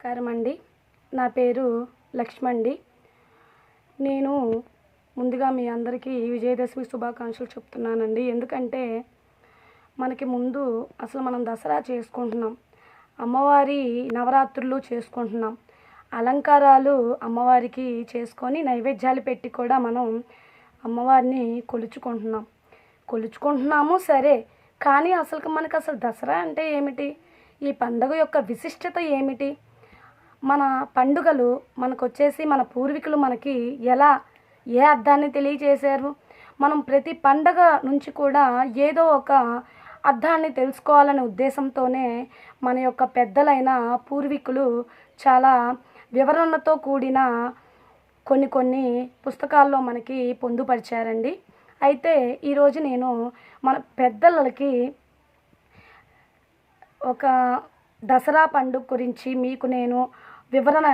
నమస్కారం అండి. నా పేరు లక్ష్మండి. నేను ముందుగా మీ అందరికీ విజయదశమి శుభాకాంక్షలు చెప్తున్నానండి. ఎందుకంటే మనకి ముందు అసలు మనం దసరా చేసుకుంటున్నాం. అమ్మవారి నవరాత్రులు చేసుకుంటున్నాం. అలంకారాలు అమ్మవారికి చేసుకొని నైవేద్యాలు పెట్టి కూడా మనం అమ్మవారిని కొలుచుకుంటున్నాం. కొలుచుకుంటున్నాము సరే కానీ అసలు మనకు అసలు దసరా అంటే ఏమిటి? ఈ పండుగ యొక్క విశిష్టత ఏమిటి? మన పండుగలు మనకు వచ్చేసి మన పూర్వీకులు మనకి ఎలా ఏ అర్థాన్ని తెలియజేశారు? మనం ప్రతి పండగ నుంచి కూడా ఏదో ఒక అర్థాన్ని తెలుసుకోవాలనే ఉద్దేశంతోనే మన యొక్క పెద్దలైన పూర్వీకులు చాలా వివరణతో కూడిన కొన్ని కొన్ని పుస్తకాల్లో మనకి పొందుపరిచారండి. అయితే ఈరోజు నేను మన పెద్దలకి ఒక దసరా పండుగ గురించి మీకు నేను వివరణ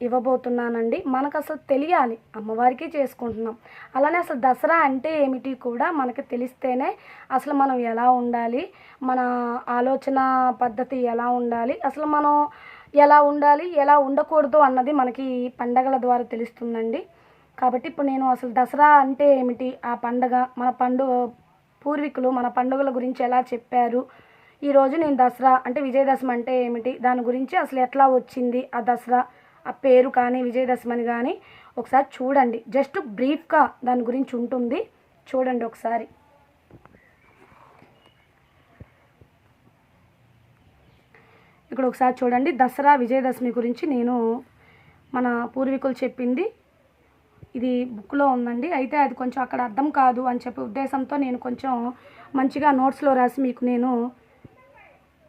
ఇవ్వబోతున్నానండి. మనకు అసలు తెలియాలి. అమ్మవారికి చేసుకుంటున్నాం. అలానే అసలు దసరా అంటే ఏమిటి కూడా మనకి తెలిస్తేనే అసలు మనం ఎలా ఉండాలి? మన ఆలోచన పద్ధతి ఎలా ఉండాలి? అసలు మనం ఎలా ఉండాలి? ఎలా ఉండకూడదు అన్నది మనకి ఈ పండగల ద్వారా తెలుస్తుందండి. కాబట్టి ఇప్పుడు నేను అసలు దసరా అంటే ఏమిటి? ఆ పండగ మన పండుగ పూర్వీకులు మన పండుగల గురించి ఎలా చెప్పారు? ఈరోజు నేను దసరా అంటే విజయదశమి అంటే ఏమిటి? దాని గురించి అసలు ఎట్లా వచ్చింది ఆ దసరా? ఆ పేరు కానీ విజయదశమి అని కానీ ఒకసారి చూడండి. జస్ట్ బ్రీఫ్గా దాని గురించి ఉంటుంది. చూడండి ఒకసారి. ఇక్కడ ఒకసారి చూడండి. దసరా విజయదశమి గురించి నేను మన పూర్వీకులు చెప్పింది. ఇది బుక్లో ఉందండి. అయితే అది కొంచెం అక్కడ అర్థం కాదు అని చెప్పే ఉద్దేశంతో నేను కొంచెం మంచిగా నోట్స్లో రాసి మీకు నేను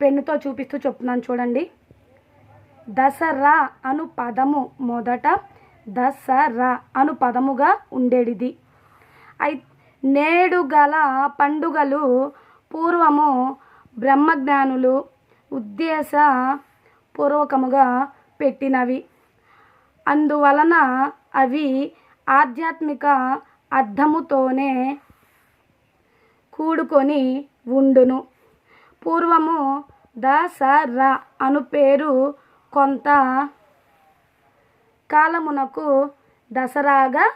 పెన్నుతో చూపిస్తూ చెప్తున్నాను చూడండి. దసరా అను పదము మొదట దసరా అను పదముగా ఉండేది అయి నేడు గల పండుగలు పూర్వము బ్రహ్మజ్ఞానులు ఉద్దేశ పూర్వకముగా పెట్టినవి. అందువలన అవి ఆధ్యాత్మిక అర్థముతోనే కూడుకొని ఉండును. పూర్వము దసరా అను పేరు కొంత కాలమునకు దసరాగా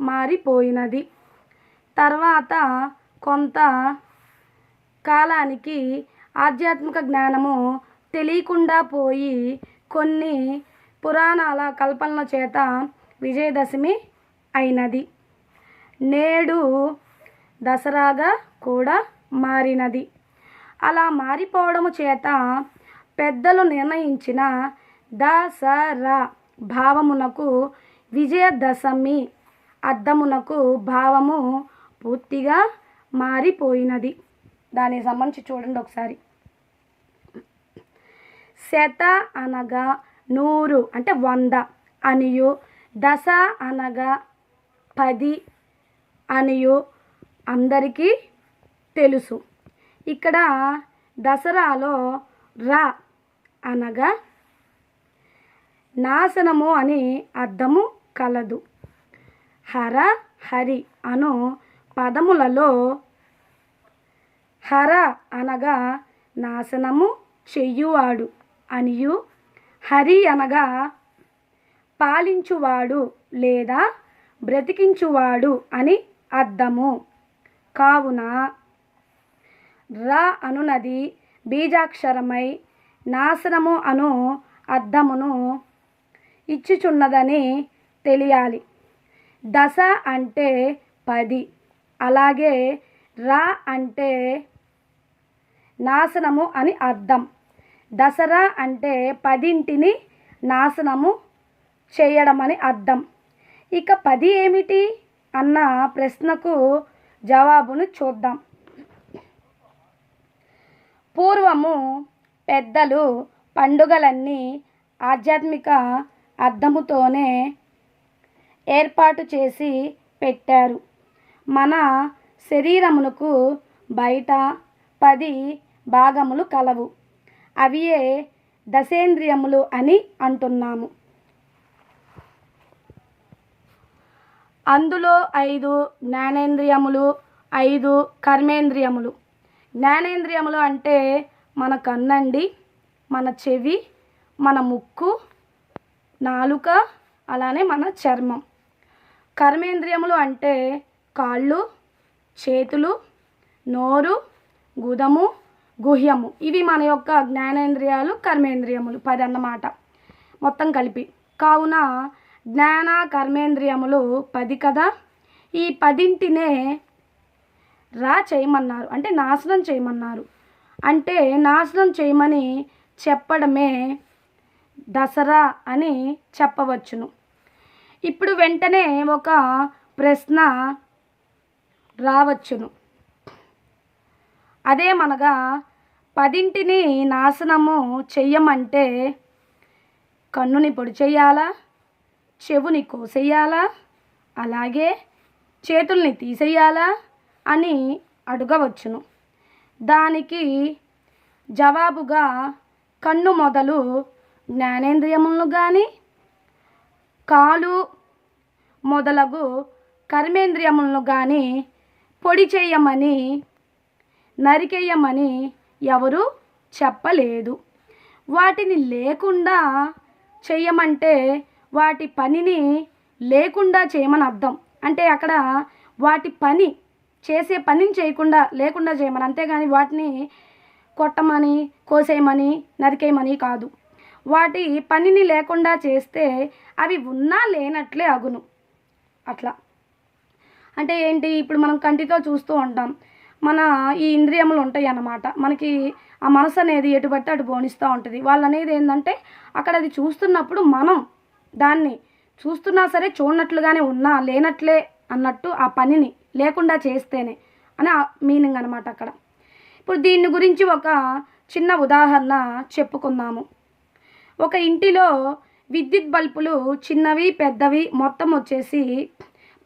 మారిపోయినది. తర్వాత కొంత కాలానికి ఆధ్యాత్మిక జ్ఞానము తెలియకుండా పోయి కొన్ని పురాణాల కల్పనల చేత విజయదశమి అయినది. నేడు దసరాగా కూడా మారినది. అలా మారిపోవడము చేత పెద్దలు నిర్ణయించిన దసరా భావమునకు విజయదశమి అద్దమునకు భావము పూర్తిగా మారిపోయినది. దానికి సంబంధించి చూడండి ఒకసారి. శత అనగా నూరు అంటే వంద అనియు దశ అనగా పది అనియు అందరికీ తెలుసు. ఇక్కడ దసరాలో రా అనగా నాశనము అని అర్థము కలదు. హర హరి అను పదములలో హర అనగా నాశనము చెయ్యువాడు అనియు హరి అనగా పాలించువాడు లేదా బ్రతికించువాడు అని అర్థము. కావున రా అనునది బీజాక్షరమై నాశనము అను అర్థమును ఇచ్చుచున్నదని తెలియాలి. దశ అంటే పది అలాగే రా అంటే నాశనము అని అర్థం. దసరా అంటే పదింటిని నాశనము చేయడం అని అర్థం. ఇక పది ఏమిటి? అన్న ప్రశ్నకు జవాబును చూద్దాం. పూర్వము పెద్దలు పండుగలన్నీ ఆధ్యాత్మిక అర్థముతోనే ఏర్పాటు చేసి పెట్టారు. మన శరీరమునకు బయట పది భాగములు కలవు. అవియే దశేంద్రియములు అని అంటున్నాము. అందులో ఐదు జ్ఞానేంద్రియములు ఐదు కర్మేంద్రియములు. జ్ఞానేంద్రియములు అంటే మన కన్నండి మన చెవి మన ముక్కు నాలుక అలానే మన చర్మం. కర్మేంద్రియములు అంటే కాళ్ళు చేతులు నోరు గుదము గుహ్యము. ఇవి మన యొక్క జ్ఞానేంద్రియాలు కర్మేంద్రియములు పది అన్నమాట మొత్తం కలిపి. కావున జ్ఞాన కర్మేంద్రియములు పది కదా? ఈ పదింటినే రా చేయమన్నారు. అంటే నాశనం చేయమన్నారు. అంటే నాశనం చేయమని చెప్పడమే దసరా అని చెప్పవచ్చును. ఇప్పుడు వెంటనే ఒక ప్రశ్న రావచ్చును. అదేమనగా పదింటిని నాశనము చెయ్యమంటే కన్నుని పొడి చేయాలా చెవుని కోసేయాలా? అలాగే చేతుల్ని తీసేయాలా? అని అడగవచ్చును. దానికి జవాబుగా కన్ను మొదలు జ్ఞానేంద్రియములను కానీ కాలు మొదలగు కర్మేంద్రియములను కానీ పొడి చేయమని నరికేయమని ఎవరు చెప్పలేదు. వాటిని లేకుండా చేయమంటే వాటి పనిని లేకుండా చేయమని అర్థం. అంటే అక్కడ వాటి పని చేసే పనిని చేయకుండా లేకుండా చేయమని. అంతేగాని వాటిని కొట్టమని కోసేయమని నరికేయమని కాదు. వాటి పనిని లేకుండా చేస్తే అవి ఉన్నా లేనట్లే అగును. అట్లా. అంటే ఏంటి? ఇప్పుడు మనం కంటితో చూస్తూ ఉంటాం. మన ఈ ఇంద్రియములు ఉంటాయి అన్నమాట మనకి ఆ మనసు అనేది ఎటు పడితే అటు బోనిస్తూ ఉంటుంది. వాళ్ళు అనేది ఏంటంటే అక్కడ అది చూస్తున్నప్పుడు మనం దాన్ని చూస్తున్నా సరే చూడనట్లుగానే ఉన్నా లేనట్లే అన్నట్టు ఆ పనిని లేకుండా చేస్తేనే అని మీనింగ్ అనమాట అక్కడ. ఇప్పుడు దీని గురించి ఒక చిన్న ఉదాహరణ చెప్పుకుందాము. ఒక ఇంటిలో విద్యుత్ బల్బులు చిన్నవి పెద్దవి మొత్తం వచ్చేసి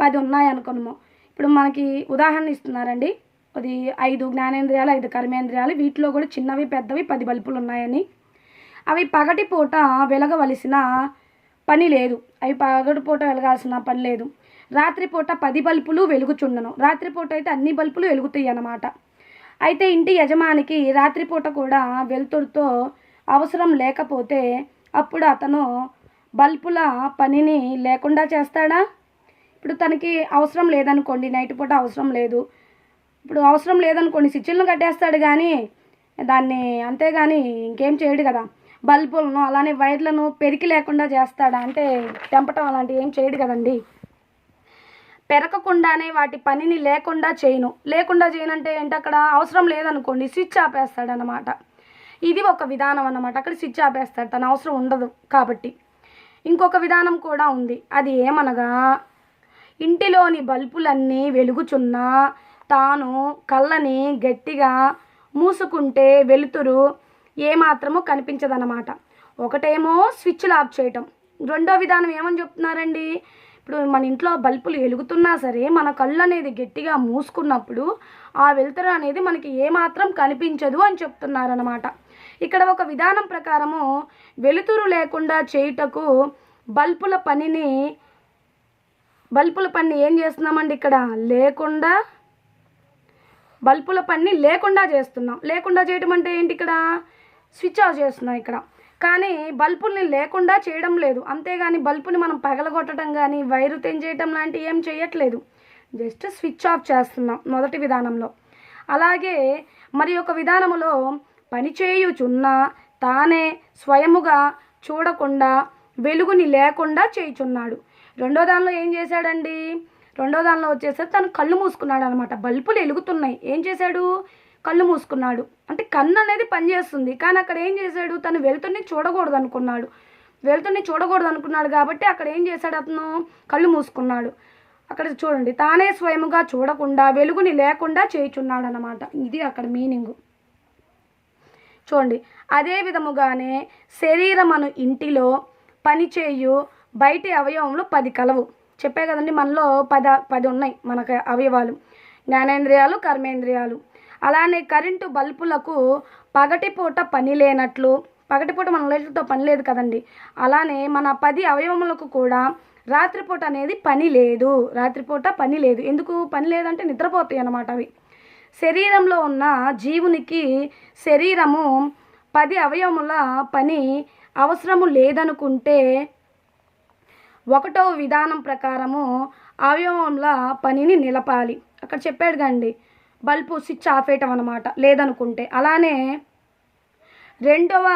పది ఉన్నాయనుకున్నాము ఇప్పుడు మనకి ఉదాహరణ ఇస్తున్నారండి. అది ఐదు జ్ఞానేంద్రియాలు ఐదు కర్మేంద్రియాలు వీటిలో కూడా చిన్నవి పెద్దవి పది బల్బులు ఉన్నాయని. అవి పగటి పూట వెలగవలసిన పని లేదు. అవి పగటి పూట వెలగాల్సిన పని లేదు. రాత్రిపూట పది బల్బులు వెలుగుచుండను. రాత్రిపూట అయితే అన్ని బల్బులు వెలుగుతాయి అన్నమాట. అయితే ఇంటి యజమానికి రాత్రిపూట కూడా వెలుతురుతో అవసరం లేకపోతే అప్పుడు అతను బల్బుల పనిని లేకుండా చేస్తాడా? ఇప్పుడు తనకి అవసరం లేదనుకోండి నైట్ పూట అవసరం లేదు. ఇప్పుడు అవసరం లేదనుకోండి స్విచ్లను కట్టేస్తాడు కానీ దాన్ని అంతేగాని ఇంకేం చేయడు కదా. బల్బులను అలానే వైర్లను పెరికి లేకుండా చేస్తాడా అంటే తెంపటం అలాంటివి ఏం చేయడు కదండి. పెరగకుండానే వాటి పనిని లేకుండా చేయను. లేకుండా చేయనంటే ఏంటి? అక్కడ అవసరం లేదనుకోండి స్విచ్ ఆపేస్తాడు అనమాట ఇది ఒక విధానం అన్నమాట. అక్కడ స్విచ్ ఆపేస్తాడు తన అవసరం ఉండదు కాబట్టి. ఇంకొక విధానం కూడా ఉంది. అది ఏమనగా ఇంటిలోని బల్బులన్నీ వెలుగుచున్నా తాను కళ్ళని గట్టిగా మూసుకుంటే వెలుతురు ఏమాత్రము కనిపించదన్నమాట. ఒకటేమో స్విచ్లు ఆఫ్ చేయటం. రెండో విధానం ఏమని చెప్తున్నారండి? ఇప్పుడు మన ఇంట్లో బల్బులు వెలుగుతున్నా సరే మన కళ్ళు అనేది గట్టిగా మూసుకున్నప్పుడు ఆ వెలుతురు అనేది మనకి ఏమాత్రం కనిపించదు అని చెప్తున్నారనమాట ఇక్కడ ఒక విధానం ప్రకారము వెలుతురు లేకుండా చేయుటకు బల్బుల పనిని బల్బుల పని ఏం చేస్తున్నామండి ఇక్కడ? లేకుండా బల్బుల పని లేకుండా చేస్తున్నాం. లేకుండా చేయటం అంటే ఏంటి ఇక్కడ? స్విచ్ ఆఫ్ చేస్తున్నాం ఇక్కడ. కానీ బల్బుల్ని లేకుండా చేయడం లేదు. అంతేగాని బల్బుని మనం పగలగొట్టడం కానీ వైరు తెంచేయటం లాంటివి ఏం చేయట్లేదు జస్ట్ స్విచ్ ఆఫ్ చేస్తున్నాం మొదటి విధానంలో. అలాగే మరి ఒక విధానములో పనిచేయుచున్న తానే స్వయముగా చూడకుండా వెలుగుని లేకుండా చేయుచున్నాడు. రెండో దానిలో ఏం చేశాడండి? రెండో దానిలో వచ్చేసరికి తను కళ్ళు మూసుకున్నాడు అనమాట బల్బులు వెలుగుతున్నాయి ఏం చేశాడు? కళ్ళు మూసుకున్నాడు. అంటే కన్ను అనేది పనిచేస్తుంది కానీ అక్కడ ఏం చేశాడు? తను వెలుతుర్ని చూడకూడదు అనుకున్నాడు వెలుతుర్ని చూడకూడదు అనుకున్నాడు కాబట్టి అక్కడ ఏం చేశాడు అతను? కళ్ళు మూసుకున్నాడు. అక్కడ చూడండి తానే స్వయముగా చూడకుండా వెలుగుని లేకుండా చేయుచున్నాడు అనమాట ఇది అక్కడ మీనింగ్. చూడండి అదే విధముగానే శరీరమను ఇంటిలో పనిచేయు బయటి అవయవంలో పది కలవు. చెప్పే కదండి మనలో పద పది ఉన్నాయి మనకు అవయవాలు. జ్ఞానేంద్రియాలు కర్మేంద్రియాలు. అలానే కరెంటు బల్బులకు పగటిపూట పని లేనట్లు పగటిపూట మన లైట్లతో పని లేదు కదండి. అలానే మన పది అవయవములకు కూడా రాత్రిపూట అనేది పని లేదు. రాత్రిపూట పని లేదు. ఎందుకు పని లేదంటే నిద్రపోతాయి అన్నమాట అవి. శరీరంలో ఉన్న జీవునికి శరీరము పది అవయవముల పని అవసరము లేదనుకుంటే ఒకటో విధానం ప్రకారము అవయవముల పనిని నిలపాలి. అక్కడ చెప్పాడు కండి బల్బు స్విచ్ ఆఫ్ ఆపేయటం అనమాట లేదనుకుంటే. అలానే రెండవ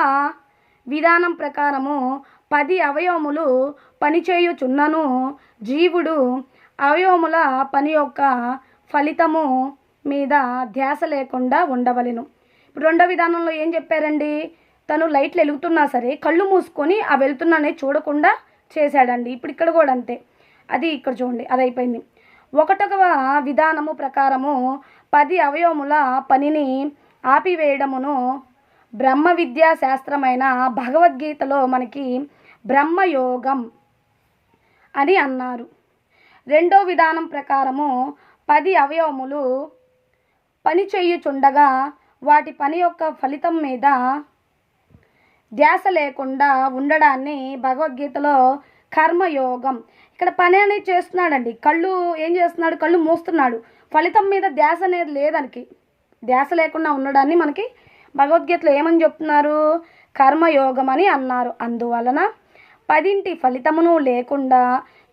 విధానం ప్రకారము పది అవయవములు పనిచేయుచున్నను. జీవుడు అవయవముల పని యొక్క ఫలితము మీద ధ్యాస లేకుండా ఉండవలెను. ఇప్పుడు రెండో విధానంలో ఏం చెప్పారండి? తను లైట్లు వెలుగుతున్నా సరే కళ్ళు మూసుకొని ఆ వెళుతున్నానే చూడకుండా చేశాడండి. ఇప్పుడు ఇక్కడ కూడా అంతే. అది ఇక్కడ చూడండి. అది అయిపోయింది. ఒకటవ విధానము ప్రకారము పది అవయవముల పనిని ఆపివేయడమును బ్రహ్మ విద్యా శాస్త్రమైన భగవద్గీతలో మనకి బ్రహ్మయోగం అని అన్నారు. రెండో విధానం ప్రకారము పది అవయవములు పని చేయుచుండగా వాటి పని యొక్క ఫలితం మీద ధ్యాస లేకుండా ఉండడాన్ని భగవద్గీతలో కర్మయోగం. ఇక్కడ పని అనేది చేస్తున్నాడండి. కళ్ళు ఏం చేస్తున్నాడు? కళ్ళు మూస్తున్నాడు. ఫలితం మీద ధ్యాస అనేది లేదనికి. ధ్యాస లేకుండా ఉండడాన్ని మనకి భగవద్గీతలో ఏమని చెప్తున్నారు? కర్మయోగం అని అన్నారు. అందువలన పదింటి ఫలితమును లేకుండా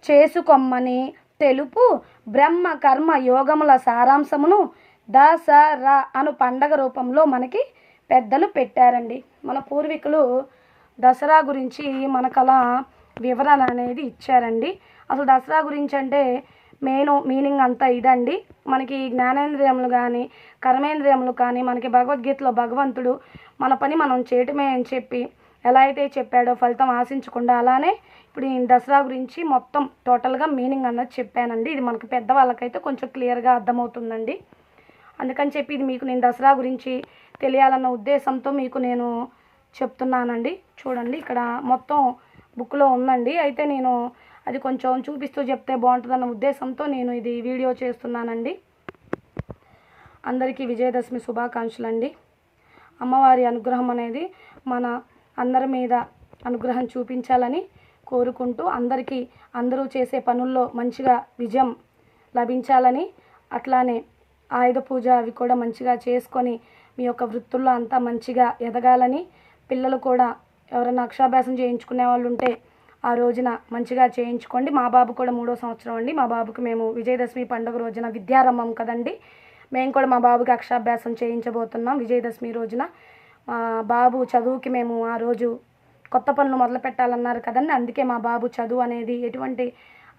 చేసుకొమ్మని తెలుపు బ్రహ్మ కర్మ యోగముల సారాంశమును దసరా అను పండగ రూపంలో మనకి పెద్దలు పెట్టారండి. మన పూర్వీకులు దసరా గురించి మనకలా వివరణ అనేది ఇచ్చారండి. అసలు దసరా గురించి అంటే మెయిన్ మీనింగ్ అంతా ఇదండి. మనకి జ్ఞానేంద్రియములు కానీ కర్మేంద్రియములు కానీ మనకి భగవద్గీతలో భగవంతుడు మన పని మనం చేయటమే అని చెప్పి ఎలా అయితే చెప్పాడో ఫలితం ఆశించకుండా అలానే ఇప్పుడు ఈ దసరా గురించి మొత్తం టోటల్గా మీనింగ్ అన్నది చెప్పానండి. ఇది మనకి పెద్దవాళ్ళకైతే కొంచెం క్లియర్గా అర్థమవుతుందండి. అందుకని చెప్పి ఇది మీకు నేను దసరా గురించి తెలియాలన్న ఉద్దేశంతో మీకు నేను చెప్తున్నానండి. చూడండి ఇక్కడ మొత్తం బుక్లో ఉందండి. అయితే నేను అది కొంచెం చూపిస్తూ చెప్తే బాగుంటుందన్న ఉద్దేశంతో నేను ఇది వీడియో చేస్తున్నానండి. అందరికీ విజయదశమి శుభాకాంక్షలు అండి అమ్మవారి అనుగ్రహం అనేది మన అందరి మీద అనుగ్రహం చూపించాలని కోరుకుంటూ అందరికీ అందరూ చేసే పనుల్లో మంచిగా విజయం లభించాలని అట్లానే ఆయుధ పూజ అవి కూడా మంచిగా చేసుకొని మీ యొక్క వృత్తుల్లో అంతా మంచిగా ఎదగాలని పిల్లలు కూడా ఎవరైనా అక్షరాభ్యాసం చేయించుకునే వాళ్ళు ఉంటే ఆ రోజున మంచిగా చేయించుకోండి. మా బాబు కూడా మూడో సంవత్సరం అండి. మా బాబుకి మేము విజయదశమి పండుగ రోజున విద్యారంభం కదండి. మేము కూడా మా బాబుకి అక్షరాభ్యాసం చేయించబోతున్నాం విజయదశమి రోజున. మా బాబు చదువుకి మేము ఆ రోజు కొత్త పనులు మొదలు పెట్టాలన్నారు కదండి. అందుకే మా బాబు చదువు అనేది ఎటువంటి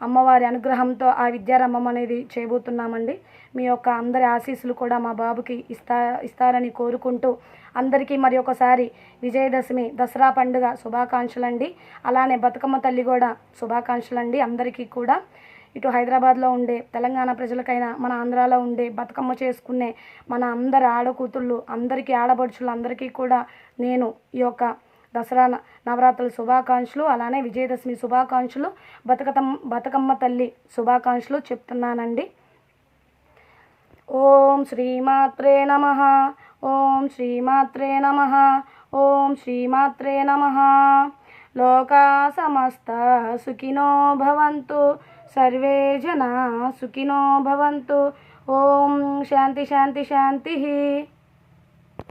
అమ్మవారి అనుగ్రహంతో ఆ విద్యారంభం అనేది చేయబోతున్నామండి. మీ యొక్క అందరి ఆశీస్సులు కూడా మా బాబుకి ఇస్తా ఇస్తారని కోరుకుంటూ అందరికీ మరి ఒకసారి విజయదశమి దసరా పండుగ శుభాకాంక్షలు అండి అలానే బతుకమ్మ తల్లి కూడా శుభాకాంక్షలు అండి అందరికీ కూడా ఇటు హైదరాబాద్లో ఉండే తెలంగాణ ప్రజలకైనా మన ఆంధ్రాలో ఉండే బతుకమ్మ చేసుకునే మన అందరి ఆడకూతుళ్ళు అందరికీ ఆడపడుచులు అందరికీ కూడా నేను ఈ యొక్క దసరా నవరాత్రుల శుభాకాంక్షలు అలానే విజయదశమి శుభాకాంక్షలు బతుకతమ్ బతుకమ్మ తల్లి శుభాకాంక్షలు చెప్తున్నానండి. ఓం శ్రీమాత్రే నమ ఓం శ్రీమాత్రే నమ ఓం శ్రీమాత్రే నమ. లోకా సమస్త సుఖినో భవంతు సర్వే జనా సుఖినో భవంతు. ఓం శాంతి శాంతి శాంతి.